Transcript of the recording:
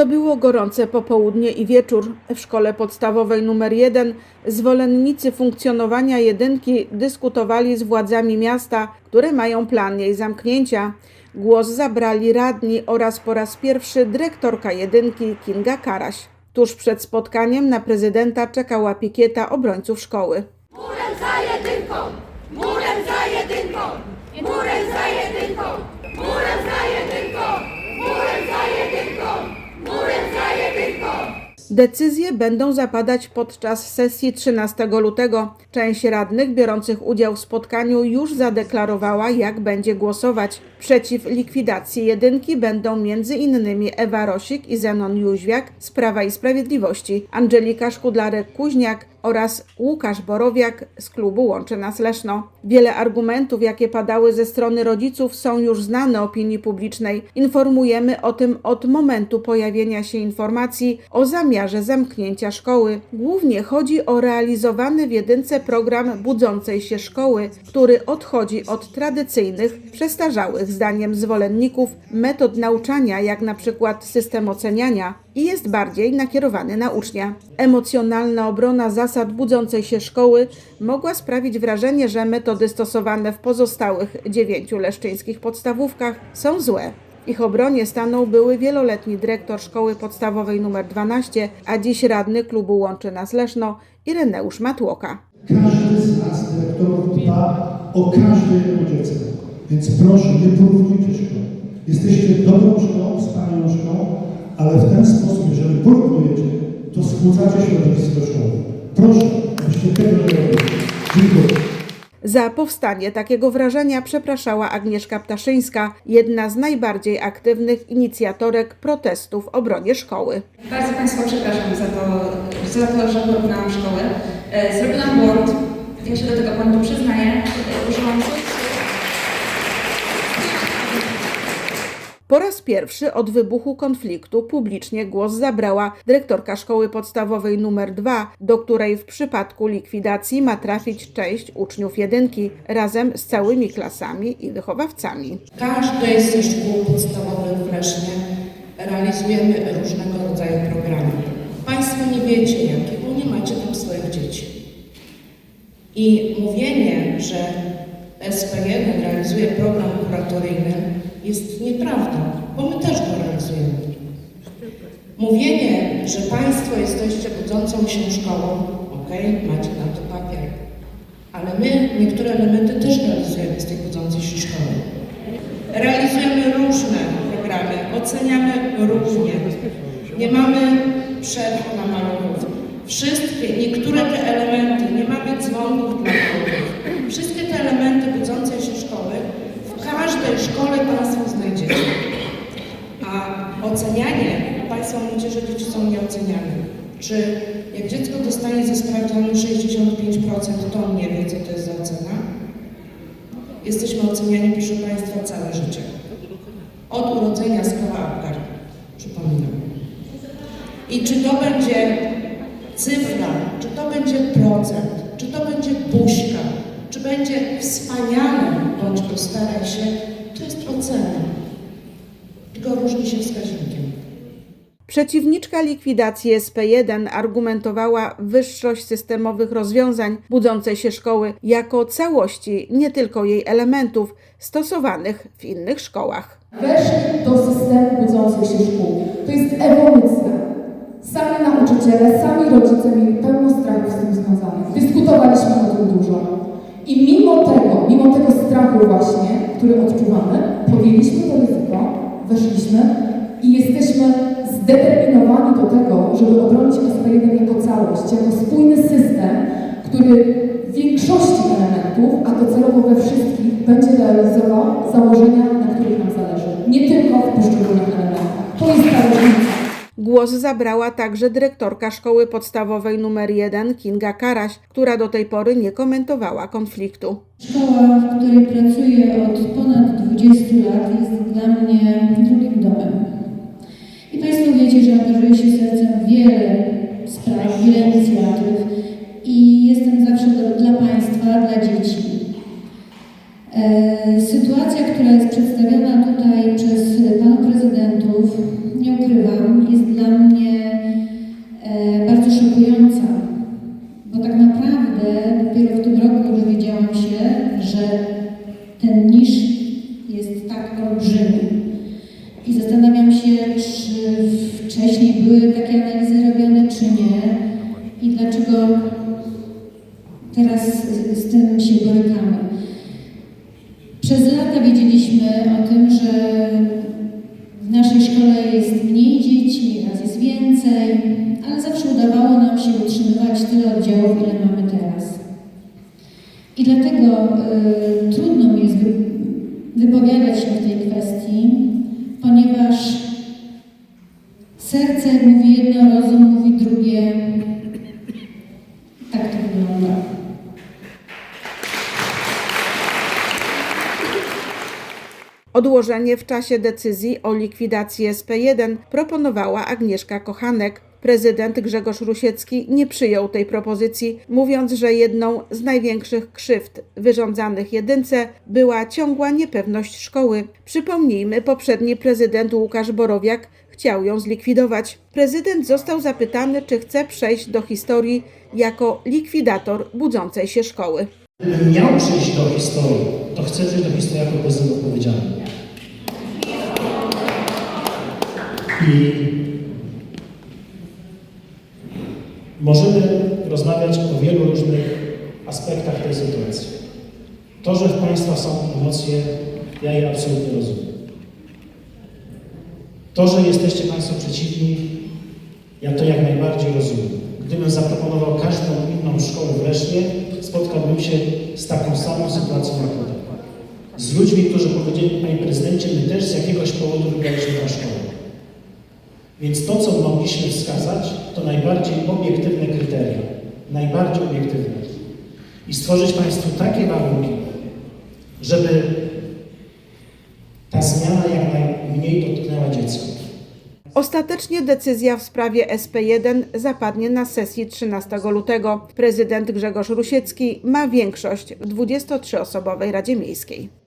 To było gorące popołudnie i wieczór. W szkole podstawowej nr 1 zwolennicy funkcjonowania jedynki dyskutowali z władzami miasta, które mają plan jej zamknięcia. Głos zabrali radni oraz po raz pierwszy dyrektorka jedynki Kinga Karaś. Tuż przed spotkaniem na prezydenta czekała pikieta obrońców szkoły. Jedynką! Murem za jedynką! Murem za jedynką! Murem za jedynką! Murem za jedynką! Murem za jedynką! Decyzje będą zapadać podczas sesji 13 lutego. Część radnych biorących udział w spotkaniu już zadeklarowała, jak będzie głosować. Przeciw likwidacji jedynki będą m.in. Ewa Rosik i Zenon Jóźwiak z Prawa i Sprawiedliwości, Angelika Szkudlarek-Kuźniak oraz Łukasz Borowiak z klubu Łączy Nas Leszno. Wiele argumentów, jakie padały ze strony rodziców, są już znane opinii publicznej. Informujemy o tym od momentu pojawienia się informacji o zamiarze zamknięcia szkoły. Głównie chodzi o realizowany w jedynce program budzącej się szkoły, który odchodzi od tradycyjnych, przestarzałych zdaniem zwolenników metod nauczania, jak na przykład system oceniania, i jest bardziej nakierowany na ucznia. Emocjonalna obrona zasad budzącej się szkoły mogła sprawić wrażenie, że metody stosowane w pozostałych dziewięciu leszczyńskich podstawówkach są złe. W ich obronie stanął były wieloletni dyrektor szkoły podstawowej nr 12, a dziś radny klubu Łączy Nas Leszno Ireneusz Matłoka. Każdy z nas, dyrektorów, dba o każde jedno dziecko. Więc proszę, nie porównujcie szkoły. Jesteście dobrą szkołą, wspaniałą szkołą, ale w ten sposób, jeżeli porównujecie, to skłócacie środowisko szkoły. Proszę, abyście tego nie robili. Dziękuję. Za powstanie takiego wrażenia przepraszała Agnieszka Ptaszyńska, jedna z najbardziej aktywnych inicjatorek protestów w obronie szkoły. Bardzo Państwa przepraszam za to, za to że porównałam szkołę. E, Zrobiłam błąd, ja się do tego błędu przyznaję. Użyłam Po raz pierwszy od wybuchu konfliktu publicznie głos zabrała dyrektorka szkoły podstawowej nr 2, do której w przypadku likwidacji ma trafić część uczniów jedynki razem z całymi klasami i wychowawcami. Każdej ze szkół podstawowych w Lesznie realizujemy różnego rodzaju programy. Państwo nie wiecie jakie, bo nie macie tam swoich dzieci. I mówienie, że SP1 realizuje program kuratoryjny jest nieprawdą, bo my też go realizujemy. Mówienie, że Państwo jesteście budzącą się szkołą, okej, macie na to papier, ale my niektóre elementy też realizujemy z tej budzącej się szkoły. Realizujemy różne programy, oceniamy różnie. Nie mamy przerw na maluchów. Wszystkie, niektóre te elementy, nie mamy dzwonków dla. Wszystkie te elementy budzącej się szkoły każdej szkole Państwo znajdziecie. A ocenianie, Państwo mówicie, że dzieci są nieoceniane. Czy jak dziecko dostanie ze sprawdzianu 65%, to on nie wie, co to jest za ocena? Jesteśmy oceniani, proszę Państwa, całe życie. Od urodzenia skala Apgar, przypominam. I czy to będzie cyfra, czy to będzie procent, czy to będzie buźka, czy będzie wspaniale, bądź postaraj się, to jest ocena. Tylko różni się wskaźnikiem. Przeciwniczka likwidacji SP1 argumentowała wyższość systemowych rozwiązań budzącej się szkoły jako całości, nie tylko jej elementów stosowanych w innych szkołach. Weszli do systemu budzących się szkół. To jest ewolucja. Sami nauczyciele, sami rodzice mieli pełno strachów z tym związanych. Dyskutowaliśmy o tym dużo. I mimo tego, mimo tego strachu właśnie, który odczuwamy, podjęliśmy to ryzyko, weszliśmy i jesteśmy zdeterminowani do tego, żeby obronić SP1 jako całość, jako spójny system, który w większości elementów, a docelowo we wszystkich, będzie realizował założenia, na których nam zależy. Nie tylko w poszczególnych elementach. To jest. Głos zabrała także dyrektorka szkoły podstawowej nr 1 Kinga Karaś, która do tej pory nie komentowała konfliktu. Szkoła, w której pracuję od ponad 20 lat, jest dla mnie drugim domem. I Państwo wiecie, że angażuję się sercem wiele spraw, wiele inicjatyw i jestem zawsze do, dla Państwa, dla dzieci. E, sytuacja, która jest przedstawiona tutaj dopiero w tym roku dowiedziałam się, że ten niż jest tak olbrzymi. I zastanawiam się, czy wcześniej były takie analizy robione, czy nie i dlaczego teraz z, z tym się borykamy. Przez lata wiedzieliśmy o tym, że w naszej szkole jest mniej dzieci, dlatego y, trudno mi jest wy, wypowiadać się w tej kwestii, ponieważ serce mówi jedno, rozum mówi drugie. Tak to wygląda. Odłożenie w czasie decyzji o likwidacji SP1 proponowała Agnieszka Kochanek. Prezydent Grzegorz Rusiecki nie przyjął tej propozycji, mówiąc, że jedną z największych krzywd wyrządzanych jedynce była ciągła niepewność szkoły. Przypomnijmy, poprzedni prezydent Łukasz Borowiak chciał ją zlikwidować. Prezydent został zapytany, czy chce przejść do historii jako likwidator budzącej się szkoły. Gdybym miał przejść do historii, to chcę przejść do historii jako prezydent odpowiedzialny. I możemy rozmawiać o wielu różnych aspektach tej sytuacji. To, że w Państwa są emocje, ja je absolutnie rozumiem. To, że jesteście Państwo przeciwni, ja to jak najbardziej rozumiem. Gdybym zaproponował każdą inną szkołę w Lesznie, spotkałbym się z taką samą sytuacją jak tutaj. Z ludźmi, którzy powiedzieli, panie prezydencie, my też z jakiegoś powodu wybraliśmy tę szkołę. Więc to, co mogliśmy wskazać, to najbardziej obiektywne kryteria. Najbardziej obiektywne. I stworzyć Państwu takie warunki, żeby ta zmiana jak najmniej dotknęła dziecka. Ostatecznie decyzja w sprawie SP1 zapadnie na sesji 13 lutego. Prezydent Grzegorz Rusiecki ma większość w 23-osobowej Radzie Miejskiej.